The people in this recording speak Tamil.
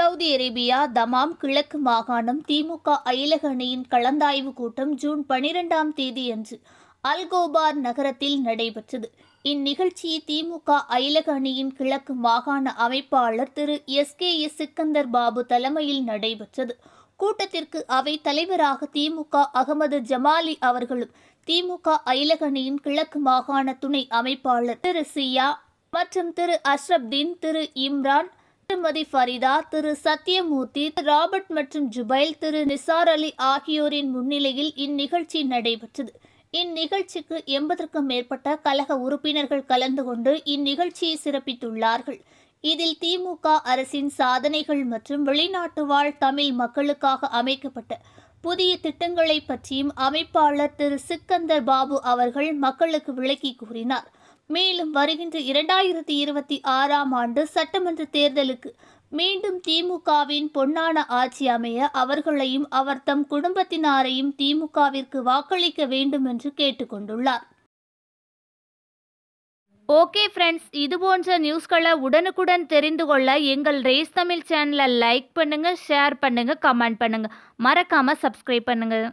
சவுதி அரேபியா தமாம் கிழக்கு மாகாணம் திமுக அயலக அணியின் கலந்தாய்வு கூட்டம் ஜூன் பனிரெண்டாம் தேதியன்று அல்கோபார் நகரத்தில் நடைபெற்றது. இந்நிகழ்ச்சி திமுக அயலக அணியின் கிழக்கு மாகாண அமைப்பாளர் திரு S. K. S. Sikkandar Babu தலைமையில் நடைபெற்றது. கூட்டத்திற்கு அவை தலைவராக திமுக அகமது ஜமாலி அவர்களும் திமுக அயலக அணியின் கிழக்கு மாகாண துணை அமைப்பாளர் திரு சியா மற்றும் திரு அஷ்ரப்தீன் திரு இம்ரான் திருமதி ஃபரிதா திரு சத்யமூர்த்தி ராபர்ட் மற்றும் ஜுபைல் திரு நிசார் அலி ஆகியோரின் முன்னிலையில் இந்நிகழ்ச்சி நடைபெற்றது. இந்நிகழ்ச்சிக்கு எண்பதற்கும் மேற்பட்ட கழக உறுப்பினர்கள் கலந்து கொண்டு இந்நிகழ்ச்சியை சிறப்பித்துள்ளார்கள். இதில் திமுக அரசின் சாதனைகள் மற்றும் வெளிநாட்டு வாழ் தமிழ் மக்களுக்காக அமைக்கப்பட்ட புதிய திட்டங்களை பற்றியும் அமைப்பாளர் திரு சிக்கந்தர் பாபு அவர்கள் மக்களுக்கு விளக்கி கூறினார். மேலும் வருகின்ற இரண்டாயிரத்தி இருபத்தி ஆறாம் ஆண்டு சட்டமன்ற தேர்தலுக்கு மீண்டும் திமுகவின் பொன்னான ஆட்சி அமைய அவர்களையும் அவர் தம் குடும்பத்தினாரையும் திமுகவிற்கு வாக்களிக்க வேண்டும் என்று கேட்டுக்கொண்டுள்ளார். ஓகே ஃப்ரெண்ட்ஸ் இது போன்ற நியூஸ்களை உடனுக்குடன் தெரிந்து கொள்ள எங்கள் ரேஸ் தமிழ் சேனலை லைக் பண்ணுங்கள் ஷேர் பண்ணுங்கள் கமெண்ட் பண்ணுங்கள் மறக்காமல் சப்ஸ்கிரைப் பண்ணுங்கள்